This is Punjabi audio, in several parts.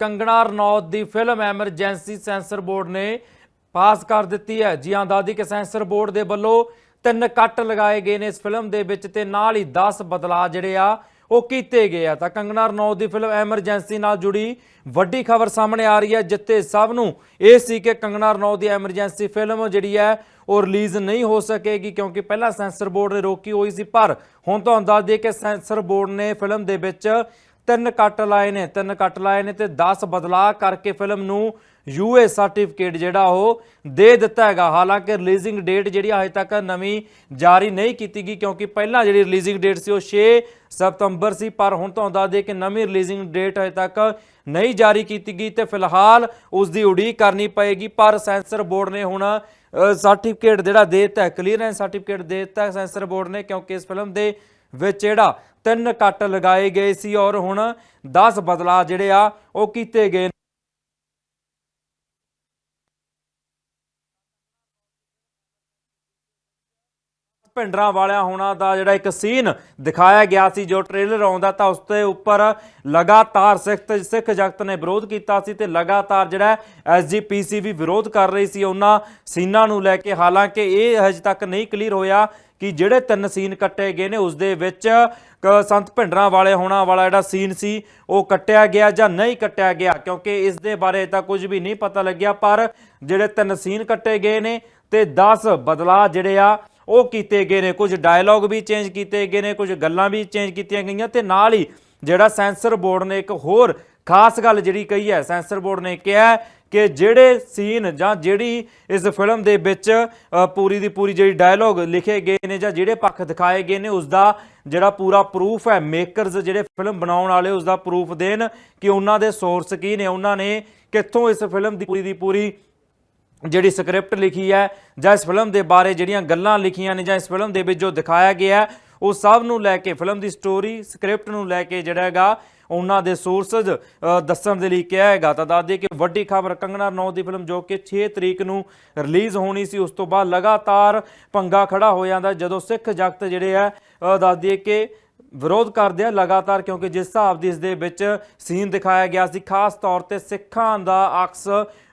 ਕੰਗਣਾ ਰਣੌਤ ਦੀ ਫਿਲਮ ਐਮਰਜੈਂਸੀ ਸੈਂਸਰ ਬੋਰਡ ਨੇ ਪਾਸ ਕਰ ਦਿੱਤੀ ਹੈ। ਜੀ ਹਾਂ, ਦਾਦੀ ਕੇ ਸੈਂਸਰ ਬੋਰਡ ਦੇ ਵੱਲੋਂ ਤਿੰਨ ਕੱਟ ਲਗਾਏ ਗਏ ਨੇ ਇਸ ਫਿਲਮ ਦੇ ਵਿੱਚ ਤੇ ਨਾਲ ਹੀ 10 ਬਦਲਾਅ ਜਿਹੜੇ ਆ ਉਹ ਕੀਤੇ ਗਏ ਆ। ਤਾਂ ਕੰਗਣਾ ਰਣੌਤ ਦੀ ਫਿਲਮ ਐਮਰਜੈਂਸੀ ਨਾਲ ਜੁੜੀ ਵੱਡੀ ਖਬਰ ਸਾਹਮਣੇ ਆ ਰਹੀ ਹੈ ਜਿੱਤੇ ਸਭ ਨੂੰ ਇਹ ਸੀ ਕਿ ਕੰਗਣਾ ਰਣੌਤ ਦੀ ਐਮਰਜੈਂਸੀ ਫਿਲਮ ਜਿਹੜੀ ਹੈ ਉਹ ਰਿਲੀਜ਼ ਨਹੀਂ ਹੋ ਸਕੇਗੀ, ਕਿਉਂਕਿ ਪਹਿਲਾਂ ਸੈਂਸਰ ਬੋਰਡ ਨੇ ਰੋਕੀ ਹੋਈ ਸੀ। ਪਰ ਹੁਣ ਤੁਹਾਨੂੰ ਦੱਸ ਦਈਏ ਕਿ ਸੈਂਸਰ ਬੋਰਡ ਨੇ ਫਿਲਮ ਦੇ ਵਿੱਚ ਤਿੰਨ ਕੱਟ ਲਾਏ ਨੇ, ਤਿੰਨ ਕੱਟ ਲਾਏ ਨੇ ਤੇ 10 ਬਦਲਾਅ ਕਰਕੇ ਫਿਲਮ ਨੂੰ ਯੂਏ ਸਰਟੀਫਿਕੇਟ ਜਿਹੜਾ ਉਹ ਦੇ ਦਿੱਤਾ ਹੈਗਾ। ਹਾਲਾਂਕਿ ਰਿਲੀਜ਼ਿੰਗ ਡੇਟ ਜਿਹੜੀ ਹਜੇ ਤੱਕ ਨਵੀਂ ਜਾਰੀ ਨਹੀਂ ਕੀਤੀ ਗਈ ਕਿਉਂਕਿ ਪਹਿਲਾਂ ਜਿਹੜੀ ਰਿਲੀਜ਼ਿੰਗ ਡੇਟ ਸੀ ਉਹ 6 ਸਤੰਬਰ ਸੀ, ਪਰ ਹੁਣ ਤੁਹਾਨੂੰ ਦੱਸ ਦਈਏ ਕਿ ਨਵੀਂ ਰਿਲੀਜ਼ਿੰਗ ਡੇਟ ਹਜੇ ਤੱਕ ਨਹੀਂ ਜਾਰੀ ਕੀਤੀ ਗਈ ਤੇ ਫਿਲਹਾਲ ਉਸ ਦੀ ਉਡੀਕ ਕਰਨੀ ਪਏਗੀ। ਪਰ ਸੈਂਸਰ ਬੋਰਡ ਨੇ ਹੁਣ ਸਰਟੀਫਿਕੇਟ ਜਿਹੜਾ ਦੇ ਦਿੱਤਾ ਕਲੀਅਰੈਂਸ ਸਰਟੀਫਿਕੇਟ ਦੇ ਦਿੱਤਾ ਸੈਂਸਰ ਬੋਰਡ ਨੇ ਕਿਉਂਕਿ ਇਸ ਫਿਲਮ ਦੇ ਵਿੱਚ ਜਿਹੜਾ ਤਿੰਨ ਕੱਟ ਲਗਾਏ ਗਏ ਸੀ ਔਰ ਹੁਣ 10 ਬਦਲਾਅ ਜਿਹੜੇ ਆ ਉਹ ਕੀਤੇ ਗਏ ਭਿੰਡਰਾਂ ਵਾਲਿਆਂ ਹੋਣਾ ਦਾ ਜਿਹੜਾ ਇੱਕ ਸੀਨ ਦਿਖਾਇਆ ਗਿਆ ਸੀ, ਜੋ ਟ੍ਰੇਲਰ ਆਉਂਦਾ ਤਾਂ ਉਸ ਦੇ ਉੱਪਰ ਲਗਾਤਾਰ ਸਿੱਖ ਸਿੱਖ ਜਗਤ ਨੇ ਵਿਰੋਧ ਕੀਤਾ ਸੀ ਤੇ ਲਗਾਤਾਰ ਜਿਹੜਾ ਐਸਜੀਪੀਸੀ ਵੀ ਵਿਰੋਧ ਕਰ ਰਹੀ ਸੀ। ਉਹਨਾਂ ਸੀਨਾਂ ਨੂੰ ਲੈ ਕੇ ਹਾਲਾਂਕਿ ਇਹ ਹਜੇ ਤੱਕ ਨਹੀਂ ਕਲੀਅਰ ਹੋਇਆ ਕਿ ਜਿਹੜੇ ਤਿੰਨ ਸੀਨ ਕੱਟੇ ਗਏ ਨੇ, ਉਸ ਦੇ ਵਿੱਚ ਕ- ਸੰਤ ਭਿੰਡਰਾਂ ਵਾਲੇ ਹੋਣਾ ਵਾਲਾ ਜਿਹੜਾ ਸੀਨ ਸੀ, ਉਹ ਕੱਟਿਆ ਗਿਆ ਜਾਂ ਨਹੀਂ ਕੱਟਿਆ ਗਿਆ, ਕਿਉਂਕਿ ਇਸ ਦੇ ਬਾਰੇ ਤਾਂ ਕੁਝ ਵੀ ਨਹੀਂ ਪਤਾ ਲੱਗਿਆ, ਪਰ ਜਿਹੜੇ ਤਿੰਨ ਸੀਨ ਕੱਟੇ ਗਏ ਨੇ ਤੇ 10 ਬਦਲਾਅ ਜਿਹੜੇ ਆ ਉਹ ਕੀਤੇ ਗਏ ਨੇ, ਕੁਝ ਡਾਇਲੌਗ ਵੀ ਚੇਂਜ ਕੀਤੇ ਗਏ ਨੇ, ਕੁਝ ਗੱਲਾਂ ਵੀ ਚੇਂਜ ਕੀਤੀਆਂ ਗਈਆਂ ਤੇ ਨਾਲ ਹੀ ਜਿਹੜਾ ਸੈਂਸਰ ਬੋਰਡ ਨੇ ਇੱਕ ਹੋਰ ਖਾਸ ਗੱਲ ਜਿਹੜੀ ਕਹੀ ਹੈ ਸੈਂਸਰ ਬੋਰਡ ਨੇ ਕਿਹਾ ਕਿ ਜਿਹੜੇ ਸੀਨ ਜਾਂ ਜਿਹੜੀ ਇਸ ਫਿਲਮ ਦੇ ਵਿੱਚ ਪੂਰੀ ਦੀ ਪੂਰੀ ਜਿਹੜੀ ਡਾਇਲੌਗ ਲਿਖੇ ਗਏ ਨੇ ਜਾਂ ਜਿਹੜੇ ਪੱਖ ਦਿਖਾਏ ਗਏ ਨੇ ਉਸ ਦਾ ਜਿਹੜਾ ਪੂਰਾ ਪ੍ਰੂਫ ਹੈ ਮੇਕਰਸ ਜਿਹੜੇ ਫਿਲਮ ਬਣਾਉਣ ਵਾਲੇ ਉਸ ਦਾ ਪ੍ਰੂਫ ਦੇਣ ਕਿ ਉਹਨਾਂ ਦੇ ਸੋਰਸ ਕੀ ਨੇ, ਉਹਨਾਂ ਨੇ ਕਿੱਥੋਂ ਇਸ ਫਿਲਮ ਦੀ ਪੂਰੀ ਦੀ ਪੂਰੀ ਜਿਹੜੀ ਸਕ੍ਰਿਪਟ ਲਿਖੀ ਹੈ ਜਾਂ ਇਸ ਫਿਲਮ ਦੇ ਬਾਰੇ ਜਿਹੜੀਆਂ ਗੱਲਾਂ ਲਿਖੀਆਂ ਨੇ ਜਾਂ ਇਸ ਫਿਲਮ ਦੇ ਵਿੱਚ ਜੋ ਦਿਖਾਇਆ ਗਿਆ ਉਹ ਸਭ ਨੂੰ ਲੈ ਕੇ ਫਿਲਮ ਦੀ ਸਟੋਰੀ ਸਕ੍ਰਿਪਟ ਨੂੰ ਲੈ ਕੇ ਜਿਹੜਾ ਹੈਗਾ ਉਹਨਾਂ ਦੇ ਸੋਰਸਸ ਦੱਸਣ ਦੇ ਲਈ ਕਿਹਾ ਹੈਗਾ। ਤਾਂ ਦੱਸ ਦਈਏ ਕਿ ਵੱਡੀ ਖਬਰ ਕੰਗਣਾ ਨੌ ਦੀ ਫਿਲਮ ਜੋ ਕਿ 6 ਤਰੀਕ ਨੂੰ ਰਿਲੀਜ਼ ਹੋਣੀ ਸੀ ਉਸ ਤੋਂ ਬਾਅਦ ਲਗਾਤਾਰ ਪੰਗਾ ਖੜਾ ਹੋ ਜਾਂਦਾ ਜਦੋਂ ਸਿੱਖ ਜਗਤ ਜਿਹੜੇ ਆ ਅ, ਦੱਸ ਦਈਏ ਕਿ ਵਿਰੋਧ ਕਰਦੇ ਆ ਲਗਾਤਾਰ, ਕਿਉਂਕਿ ਜਿਸ ਹਿਸਾਬ ਦੀ ਇਸ ਦੇ ਵਿੱਚ ਸੀਨ ਦਿਖਾਇਆ ਗਿਆ ਸੀ, ਖਾਸ ਤੌਰ ਤੇ ਸਿੱਖਾਂ ਦਾ ਅਕਸ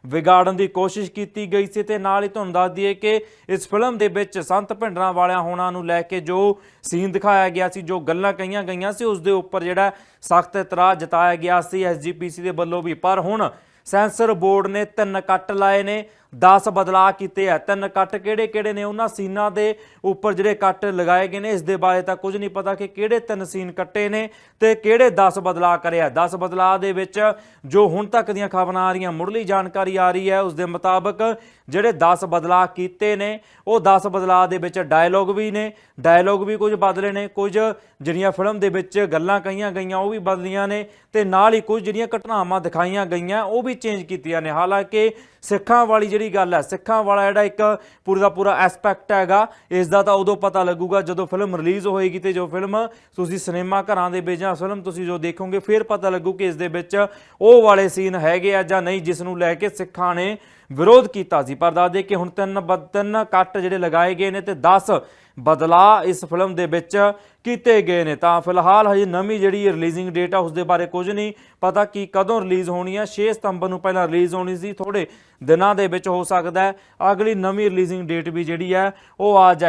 ਵਿਗਾੜਨ ਦੀ ਕੋਸ਼ਿਸ਼ ਕੀਤੀ ਗਈ ਸੀ ਤੇ ਨਾਲ ਹੀ ਤੁਹਾਨੂੰ ਦੱਸ ਦਈਏ ਕਿ ਇਸ ਫਿਲਮ ਦੇ ਵਿੱਚ ਸੰਤ ਭਿੰਡਰਾਂ ਵਾਲਿਆਂ ਹੋਣਾ ਨੂੰ ਲੈ ਕੇ ਜੋ ਸੀਨ ਦਿਖਾਇਆ ਗਿਆ ਸੀ, ਜੋ ਗੱਲਾਂ ਕਹੀਆਂ ਗਈਆਂ ਸੀ, ਉਸ ਦੇ ਉੱਪਰ ਜਿਹੜਾ ਸਖਤ ਇਤਰਾਜ਼ ਜਤਾਇਆ ਗਿਆ ਸੀ ਐਸਜੀਪੀਸੀ ਦੇ ਵੱਲੋਂ ਵੀ। ਪਰ ਹੁਣ ਸੈਂਸਰ ਬੋਰਡ ਨੇ ਤਿੰਨ ਕੱਟ ਲਾਏ ਨੇ 10 ਬਦਲਾਅ ਕੀਤੇ ਆ। ਤਿੰਨ ਕੱਟ ਕਿਹੜੇ ਕਿਹੜੇ ਨੇ? ਉਹਨਾਂ ਸੀਨਾਂ ਦੇ ਉੱਪਰ ਜਿਹੜੇ ਕੱਟ ਲਗਾਏ ਗਏ ਨੇ, ਇਸ ਦੇ ਬਾਰੇ ਤਾਂ ਕੁਝ ਨਹੀਂ ਪਤਾ ਕਿ ਕਿਹੜੇ ਤਿੰਨ ਸੀਨ ਕੱਟੇ ਨੇ ਤੇ ਕਿਹੜੇ 10 ਬਦਲਾਅ ਕਰਿਆ 10 ਬਦਲਾਅ ਦੇ ਵਿੱਚ ਜੋ ਹੁਣ ਤੱਕ ਦੀਆਂ ਖਬਰਾਂ ਆ ਰਹੀਆਂ, ਮੁੱਢਲੀ ਜਾਣਕਾਰੀ ਆ ਰਹੀ ਹੈ, ਉਸ ਦੇ ਮੁਤਾਬਕ ਜਿਹੜੇ 10 ਬਦਲਾਅ ਕੀਤੇ ਨੇ, ਉਹ 10 ਬਦਲਾਅ ਦੇ ਵਿੱਚ ਡਾਇਲੋਗ ਵੀ ਨੇ। ਡਾਇਲੋਗ ਵੀ ਕੁਝ ਬਦਲੇ ਨੇ। ਕੁਝ ਜਿਹੜੀਆਂ ਫਿਲਮ ਦੇ ਵਿੱਚ ਗੱਲਾਂ ਕਹੀਆਂ ਗਈਆਂ, ਉਹ ਵੀ ਬਦਲੀਆਂ ਨੇ ਤੇ ਨਾਲ ਹੀ ਕੁਝ ਜਿਹੜੀਆਂ ਘਟਨਾਵਾਂ ਦਿਖਾਈਆਂ ਗਈਆਂ, ਉਹ ਵੀ ਚੇਂਜ ਕੀਤੀਆਂ ਨੇ। ਹਾਲਾਂਕਿ ਸਿੱਖਾਂ ਵਾਲੀ ਜਿਹੜੀ ਗੱਲ ਹੈ, ਸਿੱਖਾਂ ਵਾਲਾ ਜਿਹੜਾ ਇੱਕ ਪੂਰਾ ਦਾ ਪੂਰਾ ਐਸਪੈਕਟ ਹੈਗਾ ਇਸ ਦਾ ਤਾਂ ਉਦੋਂ ਪਤਾ ਲੱਗੂਗਾ ਜਦੋਂ ਫਿਲਮ ਰਿਲੀਜ਼ ਹੋਏਗੀ ਤੇ ਜੋ ਫਿਲਮ ਤੁਸੀਂ ਸਿਨੇਮਾ ਘਰਾਂ ਦੇ ਵਿੱਚ ਜਾਂ ਫਿਲਮ ਤੁਸੀਂ ਜੋ ਦੇਖੋਗੇ, ਫਿਰ ਪਤਾ ਲੱਗੂ ਕਿ ਇਸ ਦੇ ਵਿੱਚ ਉਹ ਵਾਲੇ ਸੀਨ ਹੈਗੇ ਆ ਜਾਂ ਨਹੀਂ, ਜਿਸ ਨੂੰ ਲੈ ਕੇ ਸਿੱਖਾਂ ਨੇ ਵਿਰੋਧ ਕੀਤਾ ਸੀ। ਪਰ ਦੱਸ ਦੇ ਕਿ ਹੁਣ ਤਿੰਨ ਬਦ- ਤਿੰਨ ਕੱਟ ਜਿਹੜੇ ਲਗਾਏ ਗਏ ਨੇ ਤੇ 10 ਬਦਲਾਅ ਇਸ ਫਿਲਮ ਦੇ ਵਿੱਚ ਕੀਤੇ ਗਏ ਨੇ। ਤਾਂ ਫਿਲਹਾਲ ਹਜੇ ਨਵੀਂ ਜਿਹੜੀ ਰਿਲੀਜ਼ਿੰਗ ਡੇਟ ਆ ਉਸ ਦੇ ਬਾਰੇ ਕੁਝ ਨਹੀਂ ਪਤਾ ਕਿ ਕਦੋਂ ਰਿਲੀਜ਼ ਹੋਣੀ ਹੈ 6 ਸਤੰਬਰ ਨੂੰ ਪਹਿਲਾਂ ਰਿਲੀਜ਼ ਹੋਣੀ ਸੀ। ਥੋੜੇ ਦਿਨਾਂ ਦੇ ਵਿੱਚ ਹੋ ਸਕਦਾ ਅਗਲੀ ਨਵੀਂ ਰਿਲੀਜ਼ਿੰਗ ਡੇਟ ਵੀ ਜਿਹੜੀ ਹੈ, ਉਹ ਆ ਜਾਏ।